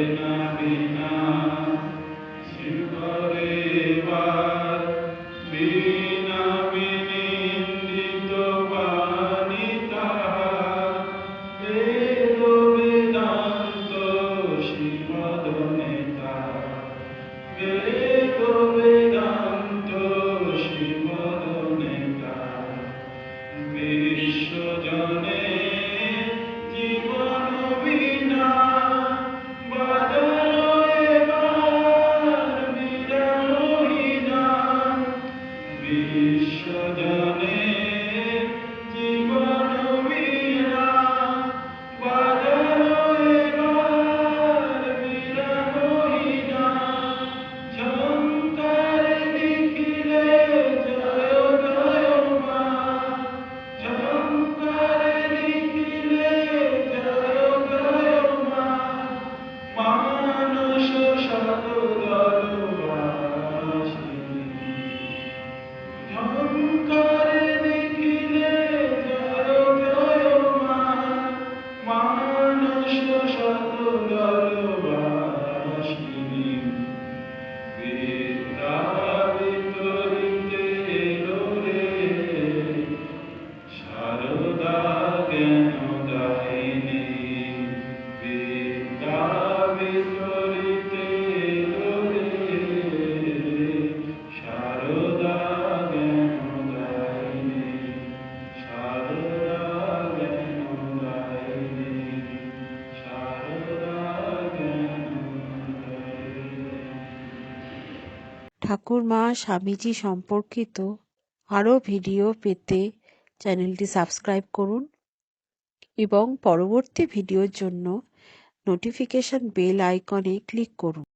in ঠাকুরমা স্বামীজি সম্পর্কিত আরও ভিডিও পেতে চ্যানেলটি সাবস্ক্রাইব করুন এবং পরবর্তী ভিডিওর জন্য নোটিফিকেশন বেল আইকনে ক্লিক করুন।